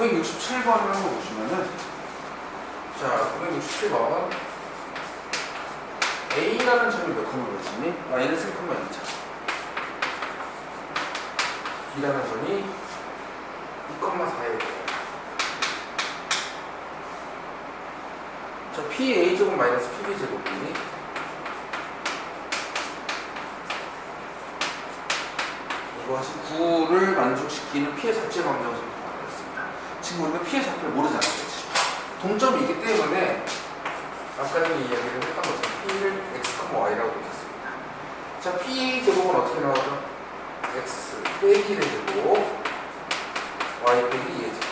967번을 한번 보시면은 자 967번 A라는 점이 몇 컴마 몇이니? 마이너스 1컴마 2차 B라는 점이 2,4에 자 PA 제곱 마이너스 PB 제곱이 이것이 9를 만족시키는 피해 방정식이 되었습니다. 지금 우리가 피해 자체를 모르잖아. 그치? 동점이 있기 때문에 아까 전에 이야기를 했던 것처럼 P를 X, Y라고 놓겠습니다. 자, P 제곱은 어떻게 나오죠? X 빼기 1의 제곱 Y 빼기 2의 제곱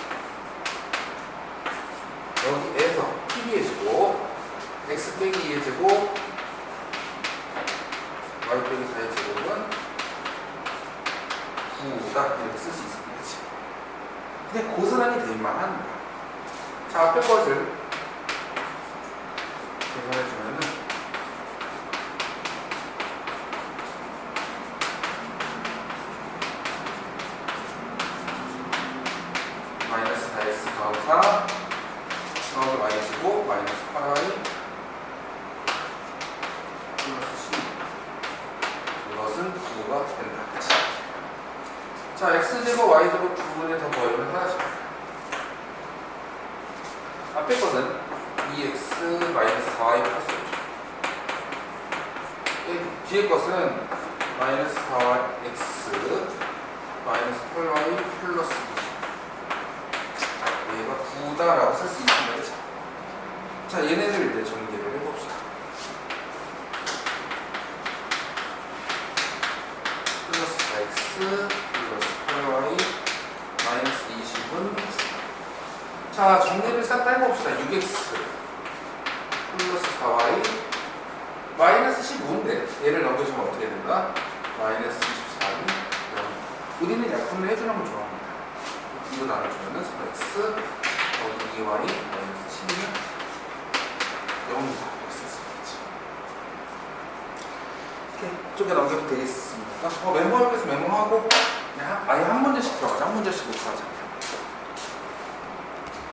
여기에서 PB의 제곱 X 빼기 2의 제곱 Y 빼기 4의 제곱은 9다 이렇게 쓸 수 있습니다. 고스란히 대입만 하는 거야. 자, 앞에 것을 계산해주면은 마이너스 4x 더하기 4 더하기 y제곱 마이너스 8y 플러스 10 이것은 9가 된다. 자, x제곱 y제곱 두 분의 더 더하면 하나씩. 앞에 것은 2x 마이너스 4y 플러스 5 뒤에 것은 마이너스 4x 마이너스 8y 플러스 20 얘가 9다라고 쓸 수 있습니다. 그쵸? 자 얘네들 이제 전개를 해봅시다. 플러스 4x 플러스 8y 마이너스 20은 자, 정리를 싹 다 해봅시다. 6x 플러스 4y 마이너스 15인데 얘를 넘겨주면 어떻게 된다? 마이너스 24는 0. 우리는 약분을 해주는 걸 좋아합니다. 이거 나눠주면은 4x 더하기 2y 마이너스 10은 0이다. 이렇게 쓸수 있겠지. 이렇게 이쪽에 넘겨도 되겠습니까? 어, 때서 메모하고 아예 한 문제씩 들어가자. 한 문제씩 못 하자.